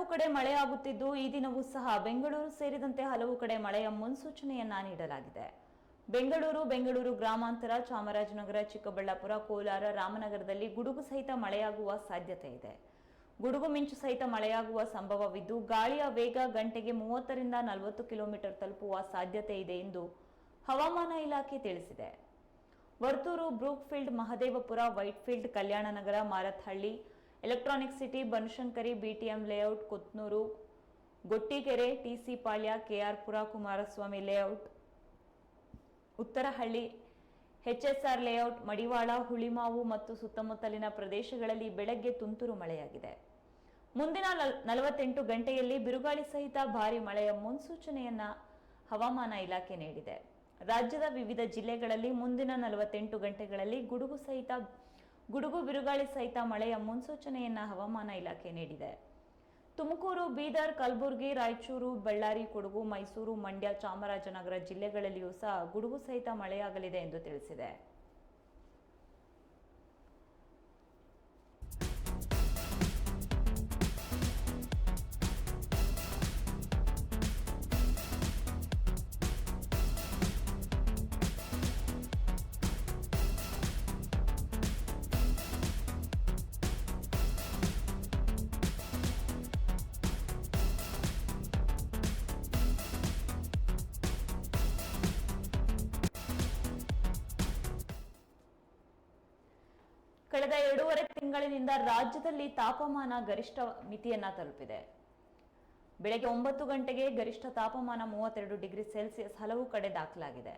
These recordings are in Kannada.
ಹಲವು ಕಡೆ ಮಳೆಯಾಗುತ್ತಿದ್ದು ಈ ದಿನವೂ ಸಹ ಬೆಂಗಳೂರು ಸೇರಿದಂತೆ ಹಲವು ಕಡೆ ಮಳೆಯ ಮುನ್ಸೂಚನೆಯನ್ನ ನೀಡಲಾಗಿದೆ. ಬೆಂಗಳೂರು ಬೆಂಗಳೂರು ಗ್ರಾಮಾಂತರ, ಚಾಮರಾಜನಗರ, ಚಿಕ್ಕಬಳ್ಳಾಪುರ, ಕೋಲಾರ, ರಾಮನಗರದಲ್ಲಿ ಗುಡುಗು ಸಹಿತ ಮಳೆಯಾಗುವ ಸಾಧ್ಯತೆ ಇದೆ. ಗುಡುಗು ಮಿಂಚು ಸಹಿತ ಮಳೆಯಾಗುವ ಸಂಭವವಿದ್ದು, ಗಾಳಿಯ ವೇಗ ಗಂಟೆಗೆ ಮೂವತ್ತರಿಂದ ನಲವತ್ತು ಕಿಲೋಮೀಟರ್ ತಲುಪುವ ಸಾಧ್ಯತೆ ಇದೆ ಎಂದು ಹವಾಮಾನ ಇಲಾಖೆ ತಿಳಿಸಿದೆ. Varthur, Brookfield, Mahadevapura, Whitefield, Kalyan Nagar, Marathahalli Electronic City, Banashankari, BTM Layout, Kothnur, Gottigere TC Palya KR Puram Kumaraswamy Layout, Uttarahalli HSR Layout, Madiwala, Hulimavu ಮತ್ತು ಸುತ್ತಮುತ್ತಲಿನ ಪ್ರದೇಶಗಳಲ್ಲಿ ಬೆಳಗ್ಗೆ ತುಂತುರು ಮಳೆಯಾಗಿದೆ. ಮುಂದಿನ ನಲ್- ನಲವತ್ತೆಂಟು ಗಂಟೆಯಲ್ಲಿ ಬಿರುಗಾಳಿ ಸಹಿತ ಭಾರಿ ಮಳೆಯ ಮುನ್ಸೂಚನೆಯನ್ನ ಹವಾಮಾನ ಇಲಾಖೆ ನೀಡಿದೆ. ರಾಜ್ಯದ ವಿವಿಧ ಜಿಲ್ಲೆಗಳಲ್ಲಿ ಮುಂದಿನ ನಲವತ್ತೆಂಟು ಗಂಟೆಗಳಲ್ಲಿ ಗುಡುಗು ಸಹಿತ ಗುಡುಗು ಬಿರುಗಾಳಿ ಸಹಿತ ಮಳೆಯ ಮುನ್ಸೂಚನೆಯನ್ನ ಹವಾಮಾನ ಇಲಾಖೆ ನೀಡಿದೆ. ತುಮಕೂರು, ಬೀದರ್, ಕಲಬುರಗಿ, ರಾಯಚೂರು, ಬಳ್ಳಾರಿ, ಕೊಡಗು, ಮೈಸೂರು, ಮಂಡ್ಯ, ಚಾಮರಾಜನಗರ ಜಿಲ್ಲೆಗಳಲ್ಲಿಯೂ ಸಹ ಗುಡುಗು ಸಹಿತ ಮಳೆಯಾಗಲಿದೆ ಎಂದು ತಿಳಿಸಿದೆ. ಕಳೆದ ಎರಡೂವರೆ ತಿಂಗಳಿನಿಂದ ರಾಜ್ಯದಲ್ಲಿ ತಾಪಮಾನ ಗರಿಷ್ಠ ಮಿತಿಯನ್ನ ತಲುಪಿದೆ. ಬೆಳಗ್ಗೆ ಒಂಬತ್ತು ಗಂಟೆಗೆ ಗರಿಷ್ಠ ತಾಪಮಾನ ಮೂವತ್ತೆರಡು ಡಿಗ್ರಿ ಸೆಲ್ಸಿಯಸ್ ಹಲವು ಕಡೆ ದಾಖಲಾಗಿದೆ.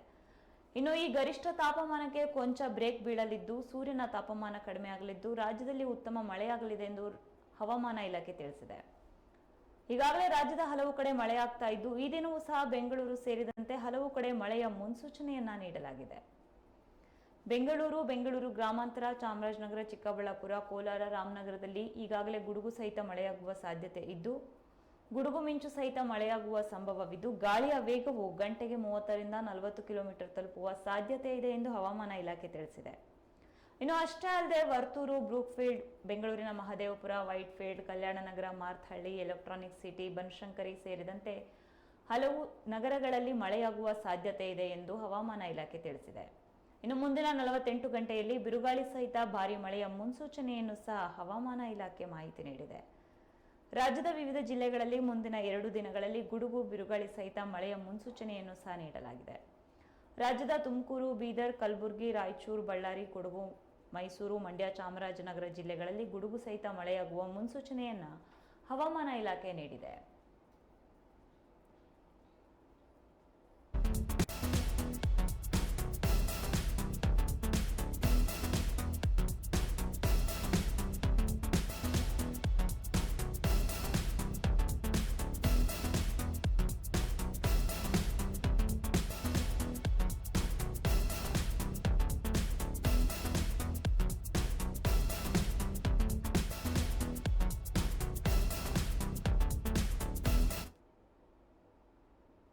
ಇನ್ನು ಈ ಗರಿಷ್ಠ ತಾಪಮಾನಕ್ಕೆ ಕೊಂಚ ಬ್ರೇಕ್ ಬೀಳಲಿದ್ದು, ಸೂರ್ಯನ ತಾಪಮಾನ ಕಡಿಮೆಯಾಗಲಿದ್ದು ರಾಜ್ಯದಲ್ಲಿ ಉತ್ತಮ ಮಳೆಯಾಗಲಿದೆ ಎಂದು ಹವಾಮಾನ ಇಲಾಖೆ ತಿಳಿಸಿದೆ. ಈಗಾಗಲೇ ರಾಜ್ಯದ ಹಲವು ಕಡೆ ಮಳೆಯಾಗ್ತಾ ಇದ್ದು, ಈ ದಿನವೂ ಸಹ ಬೆಂಗಳೂರು ಸೇರಿದಂತೆ ಹಲವು ಕಡೆ ಮಳೆಯ ಮುನ್ಸೂಚನೆಯನ್ನ ನೀಡಲಾಗಿದೆ. ಬೆಂಗಳೂರು ಬೆಂಗಳೂರು ಗ್ರಾಮಾಂತರ, ಚಾಮರಾಜನಗರ, ಚಿಕ್ಕಬಳ್ಳಾಪುರ, ಕೋಲಾರ, ರಾಮನಗರದಲ್ಲಿ ಈಗಾಗಲೇ ಗುಡುಗು ಸಹಿತ ಮಳೆಯಾಗುವ ಸಾಧ್ಯತೆ ಇದ್ದು, ಗುಡುಗು ಮಿಂಚು ಸಹಿತ ಮಳೆಯಾಗುವ ಸಂಭವವಿದ್ದು, ಗಾಳಿಯ ವೇಗವು ಗಂಟೆಗೆ ಮೂವತ್ತರಿಂದ ನಲವತ್ತು ಕಿಲೋಮೀಟರ್ ತಲುಪುವ ಸಾಧ್ಯತೆ ಇದೆ ಎಂದು ಹವಾಮಾನ ಇಲಾಖೆ ತಿಳಿಸಿದೆ. ಇನ್ನು ಅಷ್ಟೇ ಅಲ್ಲದೆ ವರ್ತೂರು, ಬ್ರೂಕ್ಫೀಲ್ಡ್, ಬೆಂಗಳೂರಿನ Mahadevapura, Whitefield, Kalyan Nagar, Marathahalli, Electronic City, Banashankari ಸೇರಿದಂತೆ ಹಲವು ನಗರಗಳಲ್ಲಿ ಮಳೆಯಾಗುವ ಸಾಧ್ಯತೆ ಇದೆ ಎಂದು ಹವಾಮಾನ ಇಲಾಖೆ ತಿಳಿಸಿದೆ. ಇನ್ನು ಮುಂದಿನ ನಲವತ್ತೆಂಟು ಗಂಟೆಯಲ್ಲಿ ಬಿರುಗಾಳಿ ಸಹಿತ ಭಾರಿ ಮಳೆಯ ಮುನ್ಸೂಚನೆಯನ್ನು ಸಹ ಹವಾಮಾನ ಇಲಾಖೆ ಮಾಹಿತಿ ನೀಡಿದೆ. ರಾಜ್ಯದ ವಿವಿಧ ಜಿಲ್ಲೆಗಳಲ್ಲಿ ಮುಂದಿನ ಎರಡು ದಿನಗಳಲ್ಲಿ ಗುಡುಗು, ಬಿರುಗಾಳಿ ಸಹಿತ ಮಳೆಯ ಮುನ್ಸೂಚನೆಯನ್ನು ಸಹ ನೀಡಲಾಗಿದೆ. ರಾಜ್ಯದ ತುಮಕೂರು, ಬೀದರ್, ಕಲಬುರಗಿ, ರಾಯಚೂರು, ಬಳ್ಳಾರಿ, ಕೊಡಗು, ಮೈಸೂರು, ಮಂಡ್ಯ, ಚಾಮರಾಜನಗರ ಜಿಲ್ಲೆಗಳಲ್ಲಿ ಗುಡುಗು ಸಹಿತ ಮಳೆಯಾಗುವ ಮುನ್ಸೂಚನೆಯನ್ನು ಹವಾಮಾನ ಇಲಾಖೆ ನೀಡಿದೆ.